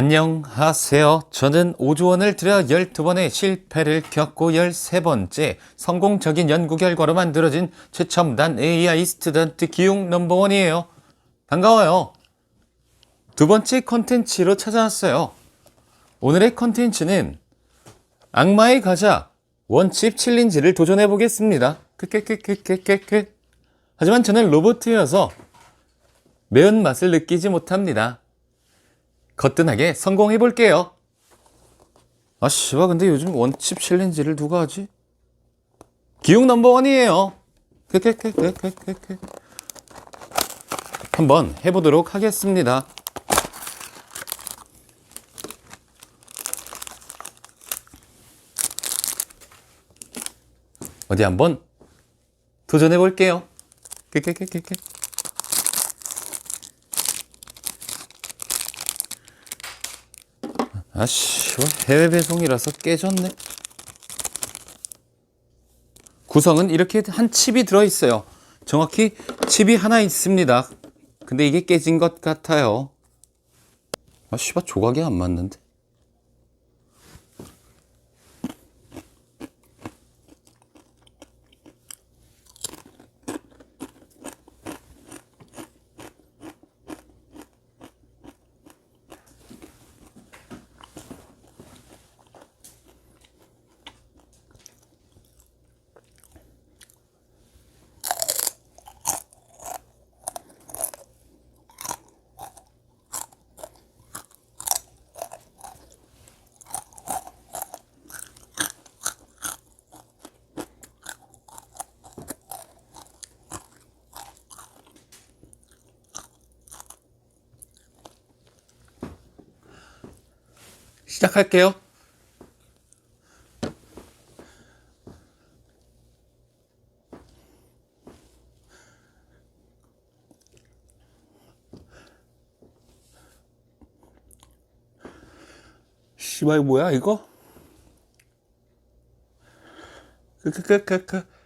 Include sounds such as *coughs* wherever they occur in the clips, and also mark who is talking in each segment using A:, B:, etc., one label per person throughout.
A: 안녕하세요. 저는 5조 원을 들여 12번의 실패를 겪고 13번째 성공적인 연구 결과로 만들어진 최첨단 AI 스튜던트 기용 넘버원이에요. 반가워요. 두 번째 컨텐츠로 찾아왔어요. 오늘의 컨텐츠는 악마의 과자 원칩 챌린지를 도전해 보겠습니다. 크크크크크크크. 하지만 저는 로봇이어서 매운 맛을 느끼지 못합니다. 거뜬하게 성공해 볼게요. 아, 씨발, 근데 요즘 원칩 챌린지를 누가 하지? 기용 넘버원이에요. 크크크크크크크. 한번 해보도록 하겠습니다. 어디 한번 도전해 볼게요. 크크크크크. 아씨, 해외 배송이라서 깨졌네. 구성은 이렇게 한 칩이 들어있어요. 정확히 칩이 하나 있습니다. 근데 이게 깨진 것 같아요. 아, 씨발, 조각이 안 맞는데. 시작할게요. 씨발 뭐야 이거? 크크크크크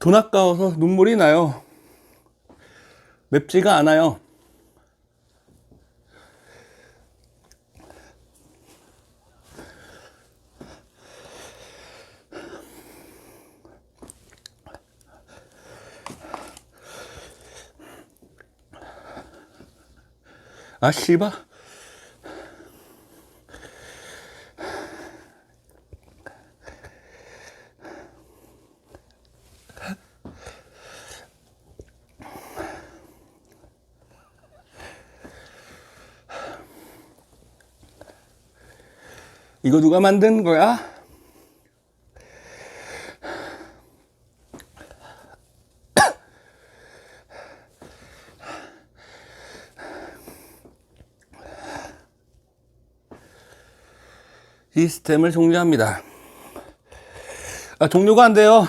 A: 돈 아까워서 눈물이 나요. 맵지가 않아요. 아, 씨발. 이거 누가 만든 거야? *coughs* 시스템을 종료합니다. 아, 종료가 안 돼요.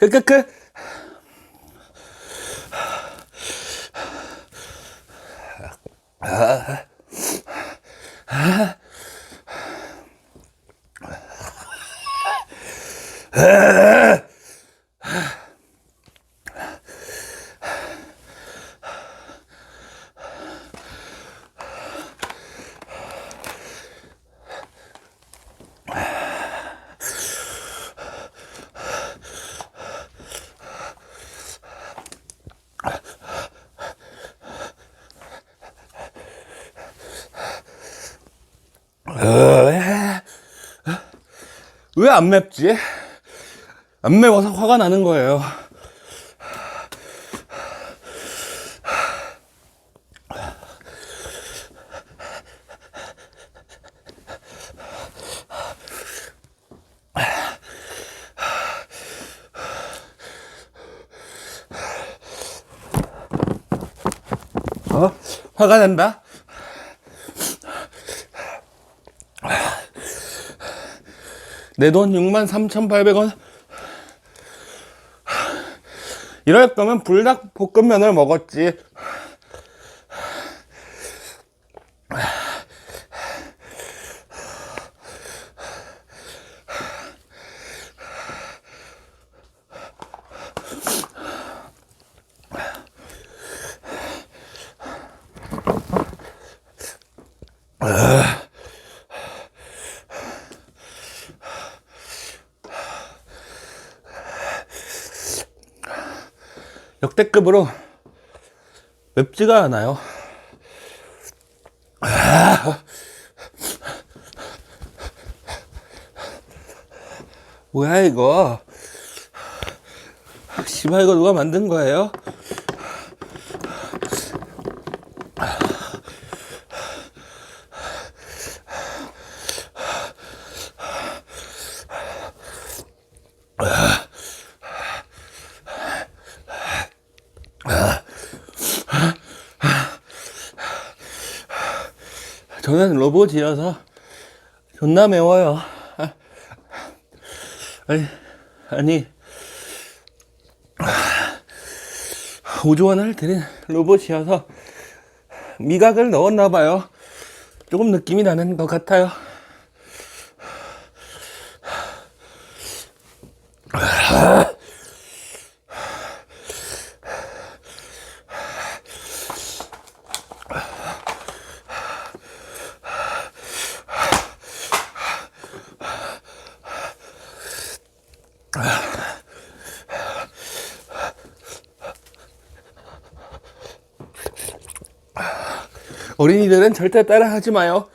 A: 크크크. 왜 안 맵지? 안 매워서 화가 나는 거예요. 어? 화가 난다?
B: 내 돈 63,800원. 이럴 거면 불닭 볶음면을 먹었지. 역대급으로 맵지가 않아요. 아. 뭐야 이거? 씨발 이거 누가 만든 거예요? 저는 로봇이어서 존나 매워요. 아, 아니, 아니, 5조 원을 드린 로봇이어서 미각을 넣었나 봐요. 조금 느낌이 나는 것 같아요. 어린이들은 절대 따라하지 마요.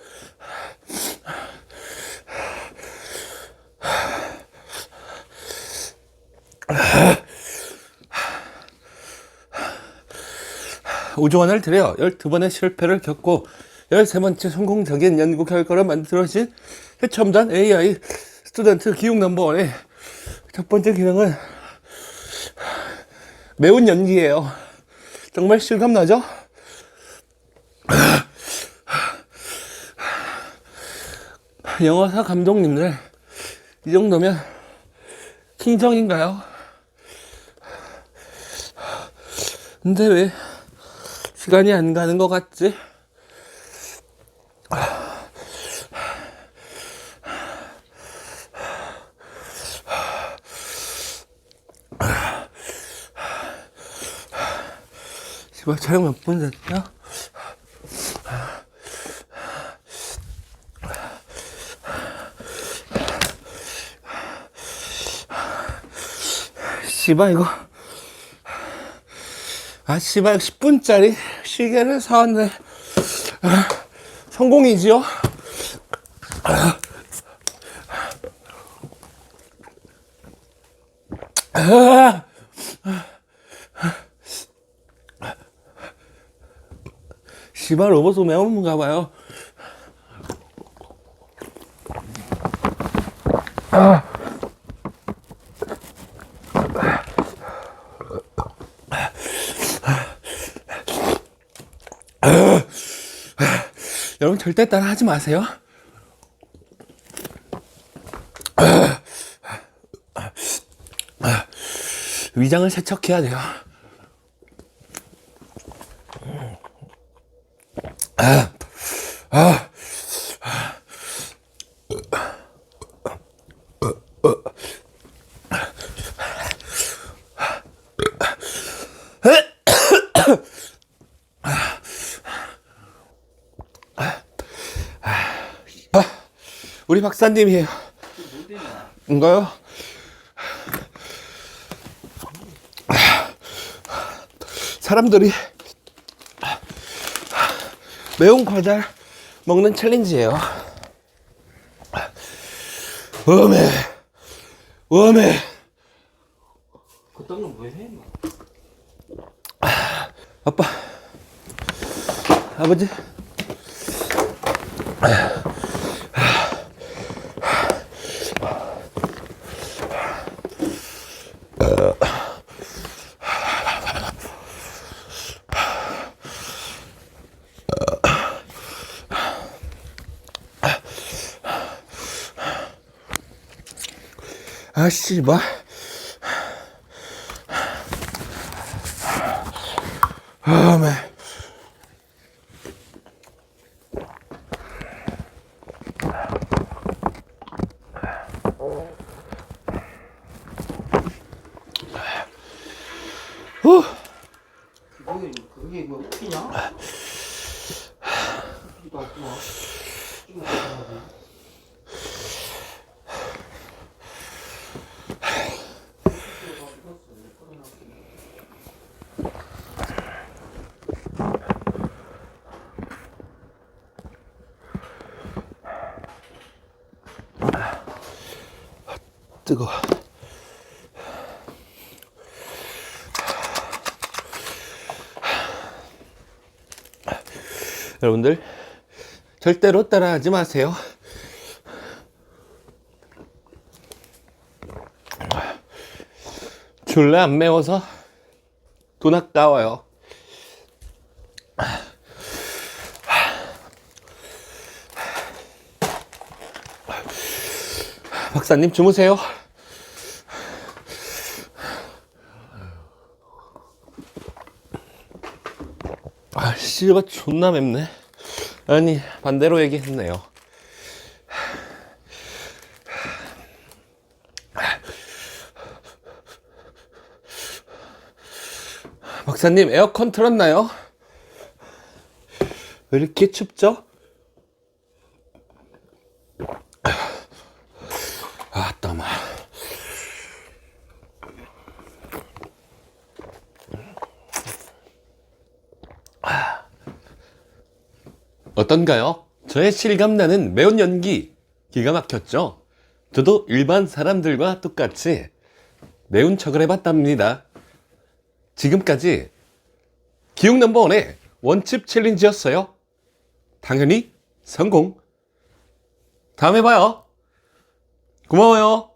B: 오조 원을 들여 12번의 실패를 겪고 13번째 성공적인 연구 결과를 만들어진 최첨단 AI 스튜던트 기육 넘버원의 첫 번째 기능은 매운 연기예요. 정말 실감나죠? 영화사 감독님들 이 정도면 킹정인가요? 근데 왜 시간이 안 가는 것 같지? 씨발 촬영 몇 분 됐죠? 씨발 이거. 아 씨발 10분짜리 시계를 사왔네. 아, 성공이지요? 아, 씨발 로봇 매운가 봐요 여러분 절대 따라 하지 마세요. 위장을 세척해야 돼요. 우리 박사님이에요. 인가요? 사람들이 매운 과자 먹는 챌린지예요. 웜해, 웜해.
C: 그딴 건왜 해? 임마?
B: 아빠, 아버지. 아, 씨발. 아, 매.
C: 그게 뭐 웃기냐? 좀 웃기더라고.
B: 뜨거. 여러분들 절대로 따라하지 마세요. 졸라 안 매워서 돈 아까워요. 박사님 주무세요. 아, 씨가 존나 맵네. 아니, 반대로 얘기했네요. 박사님, 에어컨 틀었나요? 왜 이렇게 춥죠? 어떤가요? 저의 실감나는 매운 연기 기가 막혔죠? 저도 일반 사람들과 똑같이 매운 척을 해봤답니다. 지금까지 기억 넘버원의 원칩 챌린지였어요. 당연히 성공. 다음에 봐요. 고마워요.